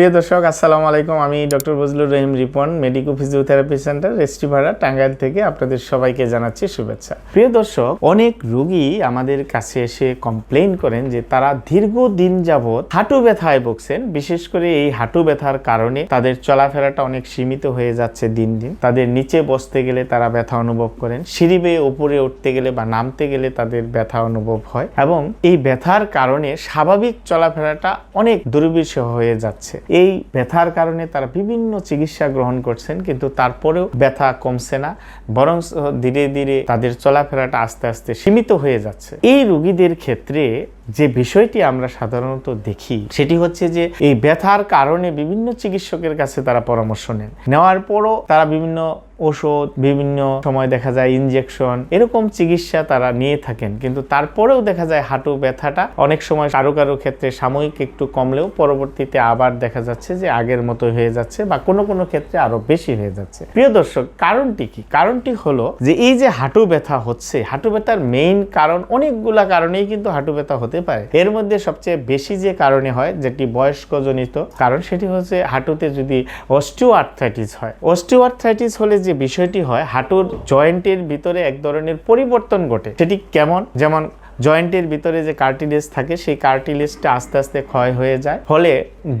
প্রিয় দর্শক, আসসালামু আলাইকুম। আমি doctor Bazlur Rahim Ripon Medico physiotherapy centre রেস্টিভাড়া, Tangail থেকে আপনাদের সবাইকে জানাচ্ছি শুভেচ্ছা। প্রিয় দর্শক, অনেক রোগী আমাদের কাছে এসে কমপ্লেন করেন যে তারা দীর্ঘদিন যাবৎ হাঁটু ব্যথায় ভুগছেন। বিশেষ করে এই হাঁটু ব্যথার কারণে তাদের চলাফেরাটা অনেক সীমিত হয়ে যাচ্ছে দিন দিন। তাদের নিচে বসতে গেলে তারা ব্যথা অনুভব করেন। সিঁড়ি বেয়ে উপরে উঠতে গেলে বা নামতে গেলে তাদের ব্যথা অনুভব হয় এবং এই ব্যথার কারণে স্বাভাবিক চলাফেরাটা অনেক দুর্বিষহ হয়ে যাচ্ছে। এই ব্যথার কারণে তারা বিভিন্ন চিকিৎসা গ্রহণ করছেন, কিন্তু তারপরেও ব্যথা কমছে না, বরং ধীরে ধীরে তাদের চলাফেরাটা আস্তে আস্তে সীমিত হয়ে যাচ্ছে। এই রুগীদের ক্ষেত্রে যে বিষয়টি আমরা সাধারণত দেখি, সেটি হচ্ছে যে এই ব্যথার কারণে বিভিন্ন চিকিৎসকের কাছে তারা পরামর্শ নেন। নেওয়ার পরও তারা বিভিন্ন ওষুধ বিভিন্ন সময় দেখা যায় ইনজেকশন এরকম চিকিৎসা তারা নিয়ে থাকেন। কিন্তু তারপরেও দেখা যায় হাঁটু ব্যথাটা অনেক সময় কারও কারও ক্ষেত্রে সাময়িক একটু কমলেও পরবর্তীতে আবার দেখা যাচ্ছে যে আগের মতো হয়ে যাচ্ছে বা কোনো কোনো ক্ষেত্রে আরও বেশি হয়ে যাচ্ছে। প্রিয় দর্শক, কারণটি কি? কারণটি হলো যে এই যে হাঁটু ব্যথা হচ্ছে, হাঁটু ব্যথার মেইন কারণ অনেকগুলা কারণেই কিন্তু হাঁটু ব্যথা হতে পারে। এর মধ্যে সবচেয়ে বেশি যে কারণে হয়, যেটি বয়স্কজনিত কারণ, সেটি হচ্ছে হাঁটুতে যদি অস্টিওআর্থাইটিস হয়। অস্টিও আর্থ্রাইটিস হলে যে বিষয়টি হয়, হাঁটুর জয়েন্টের ভিতরে এক ধরনের পরিবর্তন ঘটে। সেটি কেমন? যেমন জয়েন্টের ভিতরে যে কার্টিলেজ থাকে, সেই কার্টিলেজটা আস্তে আস্তে ক্ষয় হয়ে যায়। ফলে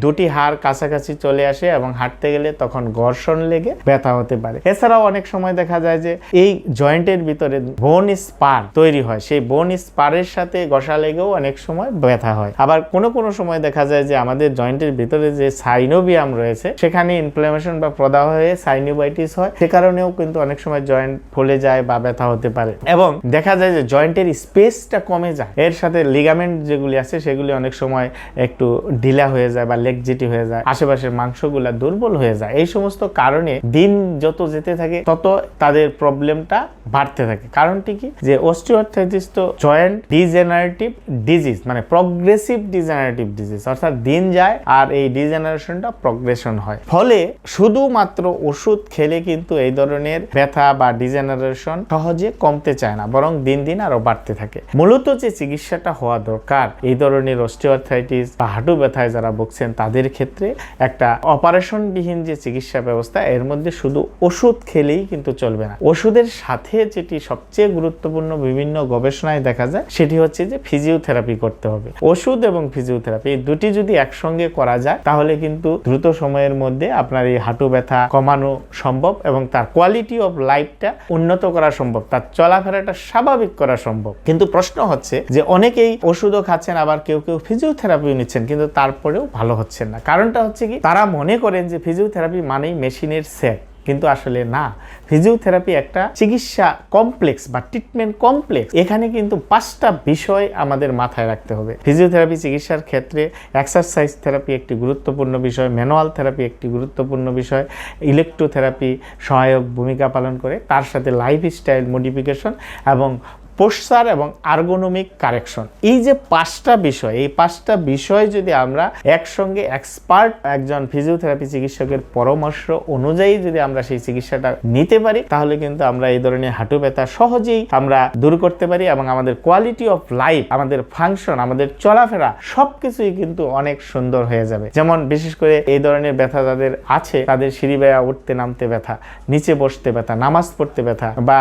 দুটি হাড় কাছাকাছি চলে আসে এবং হাঁটতে গেলে তখন ঘর্ষণ লেগে ব্যথা হতে পারে। এছাড়াও অনেক সময় দেখা যায় যে এই জয়েন্টের ভিতরে বোন স্পার তৈরি হয়। সেই বোন স্পারের সাথে ঘষা লেগেও অনেক সময় ব্যথা হয়। আবার কোনো কোনো সময় দেখা যায় যে আমাদের জয়েন্টের ভিতরে যে সাইনোবিয়াম রয়েছে, সেখানে ইনফ্লামেশন বা প্রদাহ হয়ে সাইনোবাইটিস হয়। সে কারণেও কিন্তু অনেক সময় জয়েন্ট ফুলে যায় বা ব্যথা হতে পারে। এবং দেখা যায় যে জয়েন্টের স্পেসটা কমে যায়। এর সাথে লিগামেন্ট যেগুলি আছে, সেগুলি অনেক সময় একটু ঢিলা হয়ে যায় বা লেগজিটি হয়ে যায়, আশেপাশের মাংসগুলা দুর্বল হয়ে যায়। এই সমস্ত কারণে দিন যত যেতে থাকে, তত তাদের প্রবলেমটা বাড়তে থাকে। কারণটি কি? যে অস্টিওআর্থ্রাইটিস তো জয়েন্ট ডিজেনারেটিভ ডিজিজ মানে প্রগ্রেসিভ ডিজেনারেটিভ ডিজিজ অর্থাৎ দিন যায় আর এই ডিজেনারেশনটা প্রগ্রেশন হয়। ফলে শুধুমাত্র ওষুধ খেলে কিন্তু এই ধরনের ব্যথা বা ডিজেনারেশন সহজে কমতে চায় না, বরং দিন দিন আরও বাড়তে থাকে। মূলত যে চিকিৎসাটা হওয়া দরকার, এই ধরনের অস্টিওআর্থ্রাইটিস বা হাঁটু ব্যথায় যারা ভুগছেন, তাদের ক্ষেত্রে একটা অপারেশন বিহীন যে চিকিৎসা ব্যবস্থা, এর মধ্যে শুধু ওষুধ খেলেই কিন্তু চলবে না। ওষুধের সাথে যেটি সবচেয়ে গুরুত্বপূর্ণ বিভিন্ন গবেষণায় দেখা যায়, সেটি হচ্ছে যে ফিজিওথেরাপি করতে হবে। ওষুধ এবং ফিজিওথেরাপি এই দুটি যদি একসঙ্গে করা যায়, তাহলে কিন্তু দ্রুত সময়ের মধ্যে আপনার এই হাঁটু ব্যথা কমানো সম্ভব এবং তার কোয়ালিটি অফ লাইফটা উন্নত করা সম্ভব, তার চলাফেরাটা স্বাভাবিক করা সম্ভব। কিন্তু প্রশ্ন হচ্ছে যে অনেকেই ওষুধও খাচ্ছেন, আবার কেউ কেউ ফিজিওথেরাপিও নিচ্ছেন, কিন্তু তারপরেও ভালো হচ্ছেন না। কারণটা হচ্ছে কি, তারা মনে করেন যে ফিজিওথেরাপি মানেই মেশিনের সেট, কিন্তু আসলে না। ফিজিওথেরাপি একটা চিকিৎসা কমপ্লেক্স বা ট্রিটমেন্ট কমপ্লেক্স এখানে কিন্তু পাঁচটা বিষয় আমাদের মাথায় রাখতে হবে। ফিজিওথেরাপি চিকিৎসার ক্ষেত্রে এক্সারসাইজ থেরাপি একটি গুরুত্বপূর্ণ বিষয় ম্যানুয়াল থেরাপি একটি গুরুত্বপূর্ণ বিষয় ইলেকট্রোথেরাপি সহায়ক ভূমিকা পালন করে, তার সাথে লাইফস্টাইল মডিফিকেশন এবং পোস্টার এবং আর্গোনমিক কারেকশন এই যে পাঁচটা বিষয়, এই পাঁচটা বিষয় যদি আমরা একসঙ্গে এক্সপার্ট একজন ফিজিওথেরাপি চিকিৎসকের পরামর্শ অনুযায়ী যদি আমরা সেই চিকিৎসাটা নিতে পারি, তাহলে কিন্তু আমরা এই ধরনের হাঁটু ব্যথা সহজেই আমরা দূর করতে পারি এবং আমাদের কোয়ালিটি অফ লাইফ আমাদের ফাংশন আমাদের চলাফেরা সবকিছুই কিন্তু অনেক সুন্দর হয়ে যাবে। যেমন বিশেষ করে এই ধরনের ব্যথা যাদের আছে, তাদের সিঁড়ি বেয়া উঠতে নামতে ব্যথা, নিচে বসতে ব্যথা, নামাজ পড়তে ব্যথা বা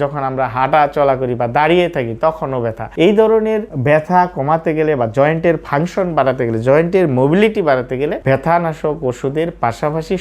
যখন আমরা হাঁটা চলা করি বা দাঁড়িয়ে থাকি, তখনও ব্যথা। এই ধরনের ব্যথা কমাতে গেলে বা জয়েন্টের ফাংশন বাড়াতে গেলে, জয়েন্টের মোবিলিটি বাড়াতে গেলে ব্যথানাশক ওষুধের পাশাপাশি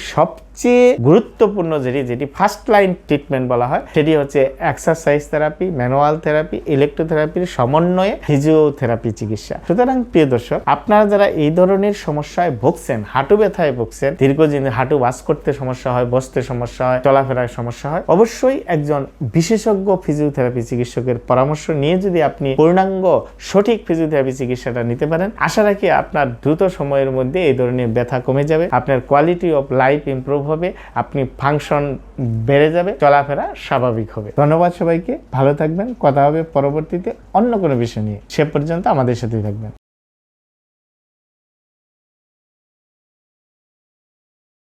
সবচেয়ে গুরুত্বপূর্ণ যেটি যেটি ফার্স্ট লাইন ট্রিটমেন্ট বলা হয়, সেটি হচ্ছে এক্সারসাইজ থেরাপি ম্যানুয়াল থেরাপি ইলেকট্রোথেরাপির সমন্বয়ে ফিজিওথেরাপি চিকিৎসা। সুতরাং প্রিয় দর্শক, আপনারা যারা এই ধরনের সমস্যায় ভুগছেন, হাঁটু ব্যথায় ভুগছেন, দীর্ঘদিন হাঁটু বাস করতে সমস্যা হয়, বসতে সমস্যা হয়, চলাফেরায় সমস্যা হয়, অবশ্যই একজন বিশেষজ্ঞ ফিজিওথেরাপি চিকিৎসকের পরামর্শ নিয়ে যদি আপনি পূর্ণাঙ্গ সঠিক ফিজিওথেরাপি চিকিৎসাটা নিতে পারেন, আশা রাখি আপনার দ্রুত সময়ের মধ্যে এই ধরনের ব্যথা কমে যাবে, আপনার কোয়ালিটি অফ লাইফ ইমপ্রুভ হবে আপনি ফাংশন বেড়ে যাবে, চলাফেরা স্বাভাবিক হবে। ধন্যবাদ সবাইকে, ভালো থাকবেন, কথা হবে পরবর্তীতে অন্য কোনো বিষয় নিয়ে। সে পর্যন্ত আমাদের সাথেই থাকবেন।